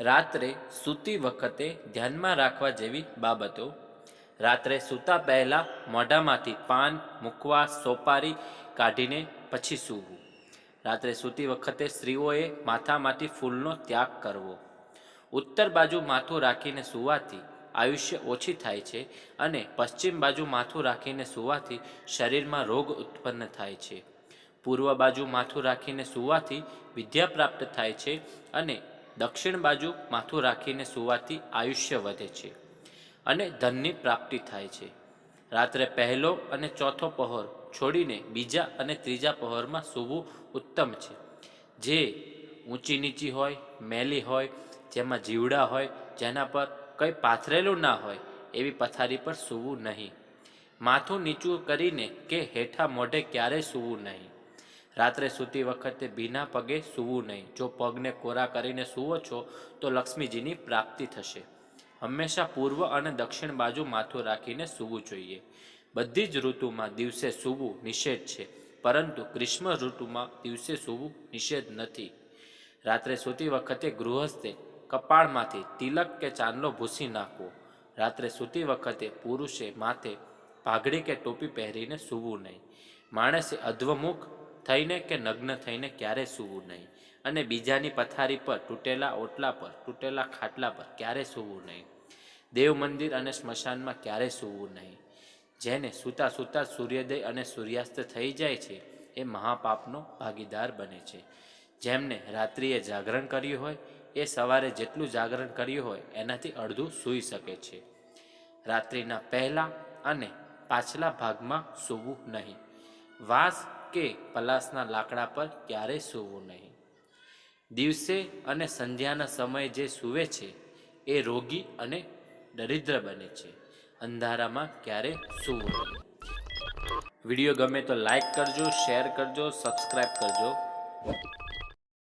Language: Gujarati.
રાત્રે સૂતી વખતે ધ્યાનમાં રાખવા જેવી બાબતો. રાત્રે સૂતા પહેલાં મોઢામાંથી પાન મૂકવા, સોપારી કાઢીને પછી સૂવું. રાત્રે સૂતી વખતે સ્ત્રીઓએ માથામાંથી ફૂલનો ત્યાગ કરવો. ઉત્તર બાજુ માથું રાખીને સૂવાથી આયુષ્ય ઓછી થાય છે અને પશ્ચિમ બાજુ માથું રાખીને સૂવાથી શરીરમાં રોગ ઉત્પન્ન થાય છે. પૂર્વ બાજુ માથું રાખીને સૂવાથી વિદ્યા પ્રાપ્ત થાય છે અને દક્ષિણ બાજુ માથું રાખીને સૂવાથી આયુષ્ય વધે છે અને ધનની પ્રાપ્તિ થાય છે. રાત્રે પહેલો અને ચોથો પહોર છોડીને બીજા અને ત્રીજા પહોરમાં સૂવું ઉત્તમ છે. જે ઊંચી નીચી હોય, મેલી હોય, જેમાં જીવડા હોય, જેના પર કંઈ પાથરેલું ના હોય, એવી પથારી પર સૂવું નહીં. માથું નીચું કરીને કે હેઠા મોઢે ક્યારેય સૂવું નહીં. રાત્રે સૂતી વખતે ભીના પગે સૂવું નહીં. જો પગને કોરા કરીને સૂવો છો, તો લક્ષ્મીજીની પ્રાપ્તિ થશે. હંમેશા પૂર્વ અને દક્ષિણ બાજુ માથું રાખીને સૂવું જોઈએ. બધી જ ઋતુમાં દિવસે સૂવું નિષેધ છે, પરંતુ ગ્રીષ્મ ઋતુમાં દિવસે સૂવું નિષેધ નથી. રાત્રે સૂતી વખતે ગૃહસ્થે કપાળમાંથી તિલક કે ચાંદલો ભૂસી નાખવો. રાત્રે સૂતી વખતે પુરુષે માથે પાઘડી કે ટોપી પહેરીને સૂવું નહીં. માણસે અધ્વમુખ થઈને કે નગ્ન થઈને ક્યારે સૂવું નહીં? અને બીજાની પથારી પર તૂટેલા ઓટલા પર, તૂટેલા ખાટલા પર ક્યારે સૂવું નહીં? દેવ મંદિર અને સ્મશાનમાં ક્યારે સૂવું નહીં? જેને સૂતા સૂતા સૂર્યોદય અને સૂર્યાસ્ત થઈ જાય છે, એ મહાપાપનો ભાગીદાર બને છે. જેમને રાત્રિએ જાગરણ કર્યું હોય, એ સવારે જેટલું જાગરણ કર્યું હોય, એનાથી અડધું સૂઈ શકે છે. રાત્રિના પહેલાં અને પાછલા ભાગમાં સૂવું નહીં. વાંસ કે પલાસના લાકડા પર ક્યારેય સૂવું નહીં. દિવસે અને સંધ્યાના સમયે જે સૂવે છે, એ રોગી અને દરિદ્ર બને છે. અંધારામાં ક્યારે સૂવું નહીં. વીડિયો ગમે તો લાઈક કરજો, શેર કરજો સબસ્ક્રાઈબ કરજો.